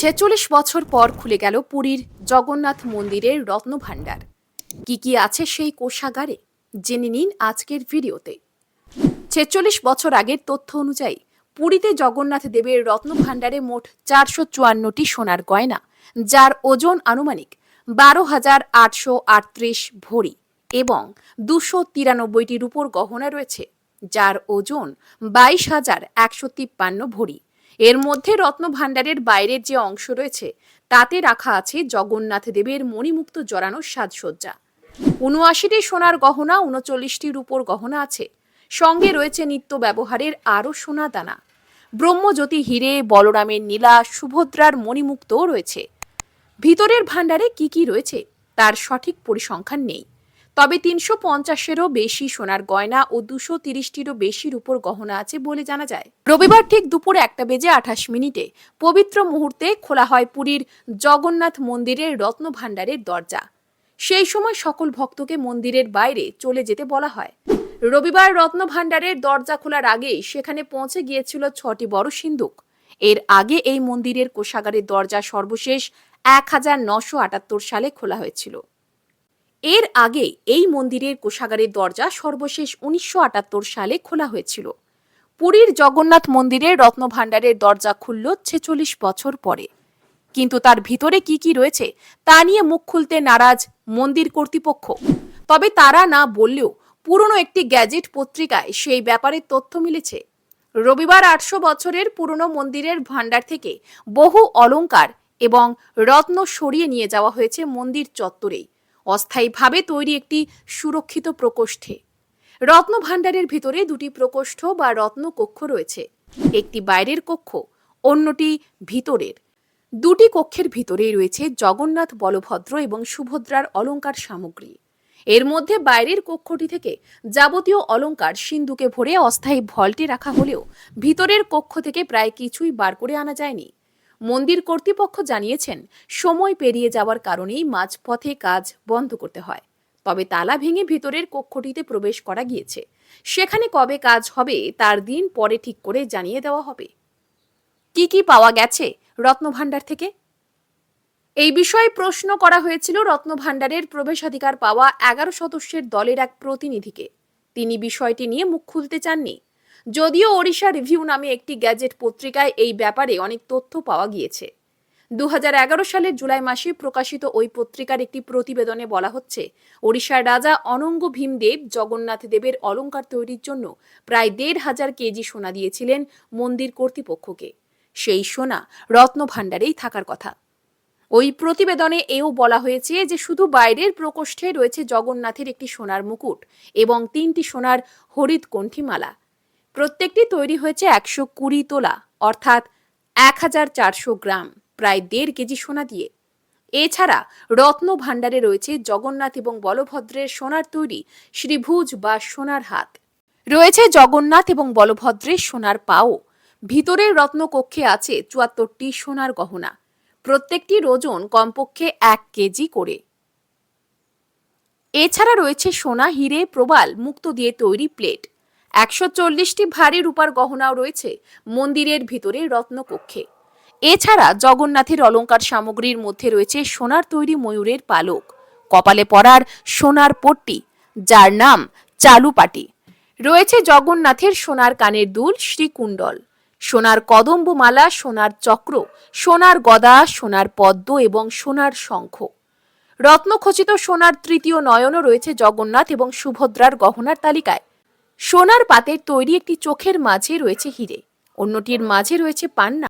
ছেচল্লিশ বছর পর খুলে গেল পুরীর জগন্নাথ মন্দিরের রত্নভাণ্ডার। কি কি আছে সেই কোষাগারে? জেনে নিন আজকের ভিডিওতে। ছেচল্লিশ বছর আগের তথ্য অনুযায়ী, পুরীতে জগন্নাথ দেবের রত্নভাণ্ডারে মোট চারশো চুয়ান্নটি সোনার গয়না, যার ওজন আনুমানিক বারো হাজার আটশো আটত্রিশ ভরি এবং দুশো তিরানব্বইটি রূপোর গহনা রয়েছে, যার ওজন বাইশ হাজার একশো তিপ্পান্ন ভরি। এর মধ্যে রত্ন রত্নভাণ্ডারের বাইরের যে অংশ রয়েছে, তাতে রাখা আছে জগন্নাথ দেবের মণিমুক্ত জড়ানো সাজসজ্জা। উনআশিটি সোনার গহনা উনচল্লিশটি রূপোর গহনা আছে। সঙ্গে রয়েছে নিত্য ব্যবহারের আরও সোনা দানা ব্রহ্মজ্যোতি হিরে, বলরামের নীলা, সুভদ্রার মণিমুক্তও রয়েছে। ভিতরের ভাণ্ডারে কি কি রয়েছে, তার সঠিক পরিসংখ্যান নেই। তবে তিনশো পঞ্চাশেরও বেশি সোনার গয়না ও দুশো তিরিশটিরও বেশির উপর গহনা আছে বলে জানা যায়। রবিবার ঠিক দুপুরে একটা বেজে আঠাশ মিনিটে পবিত্র মুহূর্তে খোলা হয় পুরীর জগন্নাথ মন্দিরের রত্ন ভাণ্ডারের দরজা। সেই সময় সকল ভক্তকে মন্দিরের বাইরে চলে যেতে বলা হয়। রবিবার রত্ন ভাণ্ডারের দরজা খোলার আগেই সেখানে পৌঁছে গিয়েছিল ছটি বড় সিন্দুক। এর আগে এই মন্দিরের কোষাগারের দরজা সর্বশেষ এক হাজার নশো আটাত্তর সালে খোলা হয়েছিল। এর আগে এই মন্দিরের কোষাগারের দরজা সর্বশেষ উনিশশো আটাত্তর সালে খোলা হয়েছিল। পুরীর জগন্নাথ মন্দিরের রত্নভাণ্ডারের দরজা খুলল ছেচল্লিশ বছর পরে। কিন্তু তার ভিতরে কি কি রয়েছে তা নিয়ে মুখ খুলতে নারাজ মন্দির কর্তৃপক্ষ। তবে তারা না বললেও পুরনো একটি গ্যাজেট পত্রিকায় সেই ব্যাপারে তথ্য মিলেছে। রবিবার আটশো বছরের পুরনো মন্দিরের ভাণ্ডার থেকে বহু অলংকার এবং রত্ন সরিয়ে নিয়ে যাওয়া হয়েছে মন্দির চত্বরেই। অস্থায়ীভাবে তৈরি একটি সুরক্ষিত প্রকোষ্ঠে। রত্ন ভাণ্ডারের ভিতরে দুটি প্রকোষ্ঠ বা রত্ন কক্ষ রয়েছে। একটি বাইরের কক্ষ, অন্যটি ভিতরের। দুটি কক্ষের ভিতরেই রয়েছে জগন্নাথ বলভদ্র এবং সুভদ্রার অলঙ্কার সামগ্রী। এর মধ্যে বাইরের কক্ষটি থেকে যাবতীয় অলঙ্কার সিন্ধুকে ভরে অস্থায়ী ভল্টে রাখা হলেও ভিতরের কক্ষ থেকে প্রায় কিছুই বার করে আনা যায়নি। মন্দির কর্তৃপক্ষ জানিয়েছেন, সময় পেরিয়ে যাওয়ার কারণেই মাঝপথে কাজ বন্ধ করতে হয়। তবে তালা ভেঙে ভিতরের কক্ষটিতে প্রবেশ করা গিয়েছে। সেখানে কবে কাজ হবে, তার দিন পরে ঠিক করে জানিয়ে দেওয়া হবে। কি কি পাওয়া গেছে রত্নভাণ্ডার থেকে? এই বিষয়ে প্রশ্ন করা হয়েছিল রত্নভাণ্ডারের প্রবেশাধিকার পাওয়া এগারো সদস্যের দলের এক প্রতিনিধিকে। তিনি বিষয়টি নিয়ে মুখ খুলতে চাননি। যদিও ওড়িশা রিভিউ নামে একটি গ্যাজেট পত্রিকায় এই ব্যাপারে অনেক তথ্য পাওয়া গিয়েছে। দু হাজার এগারো সালের জুলাই মাসে প্রকাশিত ওই পত্রিকার একটি প্রতিবেদনে বলা হচ্ছে, ওড়িশার রাজা অনঙ্গ ভীমদেব জগন্নাথ দেবের অলংকার তৈরির জন্য প্রায় দেড় হাজার কেজি সোনা দিয়েছিলেন মন্দির কর্তৃপক্ষকে। সেই সোনা রত্ন ভাণ্ডারেই থাকার কথা। ওই প্রতিবেদনে এও বলা হয়েছে যে শুধু বাইরের প্রকোষ্ঠে রয়েছে জগন্নাথের একটি সোনার মুকুট এবং তিনটি সোনার হরিৎ কণ্ঠিমালা। প্রত্যেকটি তৈরি হয়েছে একশো কুড়ি তোলা, অর্থাৎ এক হাজার চারশো গ্রাম, প্রায় দেড় কেজি সোনা দিয়ে। এছাড়া রত্ন ভাণ্ডারে রয়েছে জগন্নাথ এবং বলভদ্রের সোনার তৈরি শ্রীভুজ বা সোনার হাত। রয়েছে জগন্নাথ এবং বলভদ্রের সোনার পাও। ভিতরের রত্নকক্ষে আছে চুয়াত্তরটি সোনার গহনা। প্রত্যেকটির ওজন কমপক্ষে এক কেজি করে। এছাড়া রয়েছে সোনা, হিরে, প্রবাল, মুক্ত দিয়ে তৈরি প্লেট। একশো চল্লিশটি ভারী রূপার গহনাও রয়েছে মন্দিরের ভিতরে রত্নকক্ষে। এছাড়া জগন্নাথের অলঙ্কার সামগ্রীর মধ্যে রয়েছে সোনার তৈরি ময়ূরের পালক। কপালে পরার সোনার পট্টি, যার নাম চালুপাটি। রয়েছে জগন্নাথের সোনার কানের দুল শ্রীকুণ্ডল। সোনার কদম্বমালা, সোনার চক্র, সোনার গদা, সোনার পদ্ম এবং সোনার শঙ্খ। রত্নখচিত সোনার তৃতীয় নয়নও রয়েছে জগন্নাথ এবং সুভদ্রার গহনার তালিকায়। সোনার পাতের তৈরি একটি চোখের মাঝে রয়েছে হিরে। অন্যটির মাঝে রয়েছে পান্না।